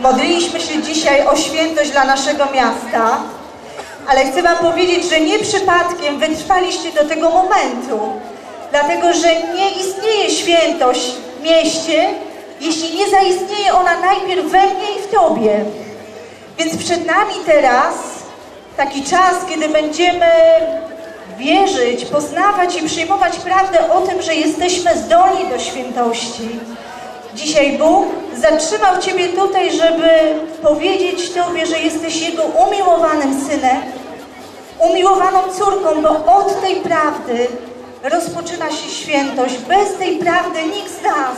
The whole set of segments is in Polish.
modliliśmy się dzisiaj o świętość dla naszego miasta, ale chcę Wam powiedzieć, że nie przypadkiem wytrwaliście do tego momentu, dlatego że nie istnieje świętość w mieście, jeśli nie zaistnieje ona najpierw we mnie i w Tobie. Więc przed nami teraz taki czas, kiedy będziemy wierzyć, poznawać i przyjmować prawdę o tym, że jesteśmy zdolni do świętości. Dzisiaj Bóg zatrzymał Ciebie tutaj, żeby powiedzieć Tobie, że jesteś Jego umiłowanym synem, umiłowaną córką, bo od tej prawdy rozpoczyna się świętość. Bez tej prawdy nikt z nas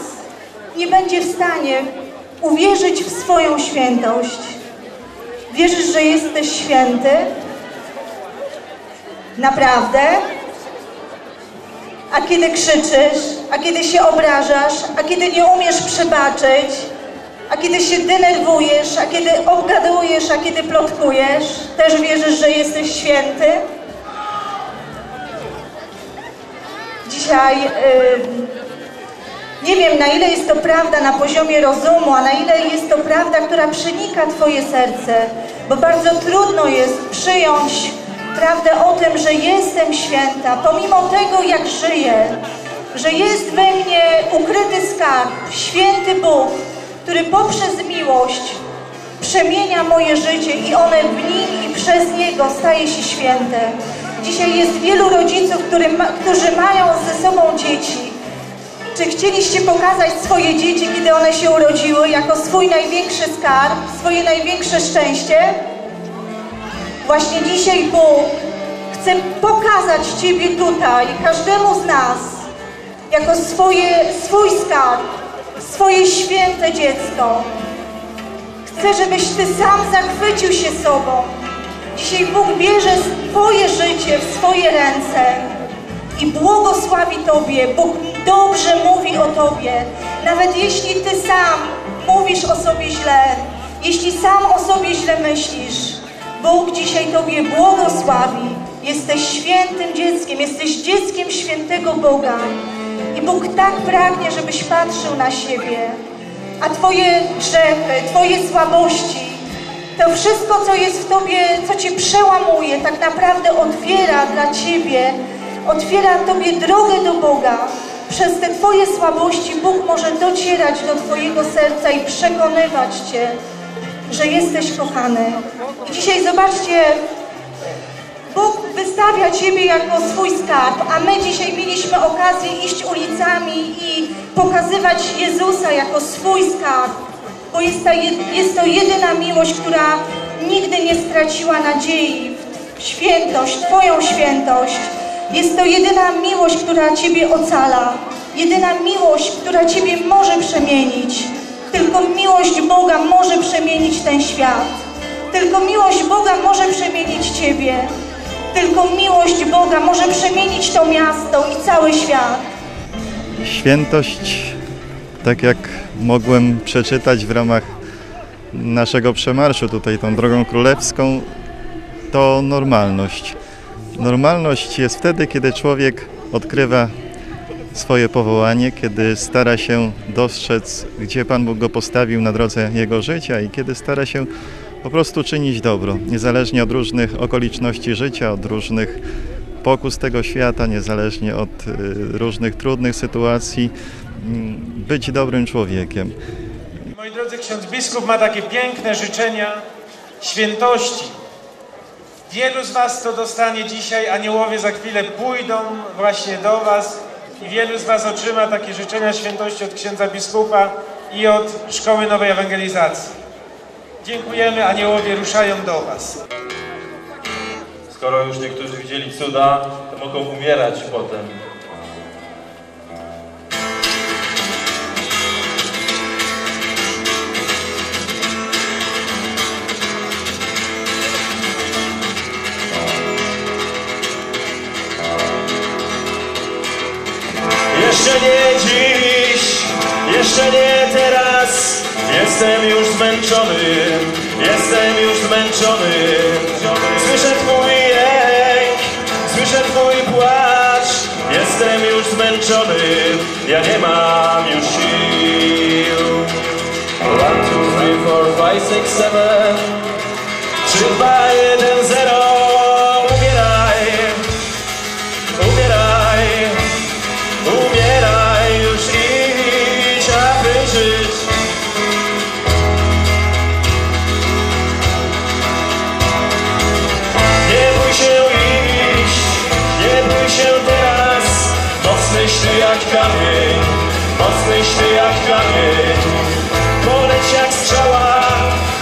nie będzie w stanie uwierzyć w swoją świętość. Wierzysz, że jesteś święty? Naprawdę? A kiedy krzyczysz, a kiedy się obrażasz, a kiedy nie umiesz przebaczyć, a kiedy się denerwujesz, a kiedy obgadujesz, a kiedy plotkujesz, też wierzysz, że jesteś święty? Dzisiaj yy, nie wiem, na ile jest to prawda na poziomie rozumu, a na ile jest to prawda, która przenika Twoje serce, bo bardzo trudno jest przyjąć prawdę o tym, że jestem święta, pomimo tego, jak żyję, że jest we mnie ukryty skarb, święty Bóg, który poprzez miłość przemienia moje życie i one w nim i przez Niego staje się święte. Dzisiaj jest wielu rodziców, ma, którzy mają ze sobą dzieci. Czy chcieliście pokazać swoje dzieci, kiedy one się urodziły, jako swój największy skarb, swoje największe szczęście? Właśnie dzisiaj Bóg chce pokazać Ciebie tutaj, każdemu z nas, jako swoje, swój skarb, swoje święte dziecko. Chcę, żebyś Ty sam zachwycił się sobą. Dzisiaj Bóg bierze Twoje życie w swoje ręce i błogosławi Tobie. Bóg dobrze mówi o Tobie. Nawet jeśli Ty sam mówisz o sobie źle, jeśli sam o sobie źle myślisz, Bóg dzisiaj Tobie błogosławi. Jesteś świętym dzieckiem, jesteś dzieckiem świętego Boga. I Bóg tak pragnie, żebyś patrzył na siebie. A Twoje grzechy, Twoje słabości, to wszystko, co jest w Tobie, co Cię przełamuje, tak naprawdę otwiera dla Ciebie, otwiera Tobie drogę do Boga. Przez te Twoje słabości Bóg może docierać do Twojego serca i przekonywać Cię, że jesteś kochany. I dzisiaj zobaczcie, Bóg wystawia Ciebie jako swój skarb, a my dzisiaj mieliśmy okazję iść ulicami i pokazywać Jezusa jako swój skarb, bo jest, ta, jest to jedyna miłość, która nigdy nie straciła nadziei w świętość, Twoją świętość. Jest to jedyna miłość, która Ciebie ocala, jedyna miłość, która Ciebie może przemienić. Tylko miłość Boga może przemienić ten świat. Tylko miłość Boga może przemienić Ciebie. Tylko miłość Boga może przemienić to miasto i cały świat. Świętość, tak jak mogłem przeczytać w ramach naszego przemarszu tutaj tą drogą królewską, to normalność. Normalność jest wtedy, kiedy człowiek odkrywa swoje powołanie, kiedy stara się dostrzec, gdzie Pan Bóg go postawił na drodze jego życia i kiedy stara się po prostu czynić dobro, niezależnie od różnych okoliczności życia, od różnych pokus tego świata, niezależnie od y, różnych trudnych sytuacji, mm, być dobrym człowiekiem. Moi drodzy, ksiądz biskup ma takie piękne życzenia świętości. Wielu z Was to dostanie dzisiaj, aniołowie za chwilę pójdą właśnie do Was i wielu z Was otrzyma takie życzenia świętości od księdza biskupa i od Szkoły Nowej Ewangelizacji. Dziękujemy, aniołowie ruszają do Was. Skoro już niektórzy widzieli cuda, to mogą umierać potem. Jeszcze nie dziś, jeszcze nie teraz Jestem już zmęczony, jestem już zmęczony Słyszę twój jęk, słyszę twój płacz Jestem już zmęczony ja nie mam już sił. One, two, three, four, five, six, seven. Trzy, kamień, mocny śpi jak kamień. Poleć jak strzała,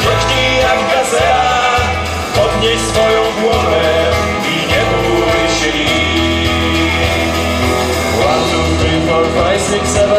biegnij jak gazela, podnieś swoją głowę i nie bój się ich. One, two, three, four, five, six, seven,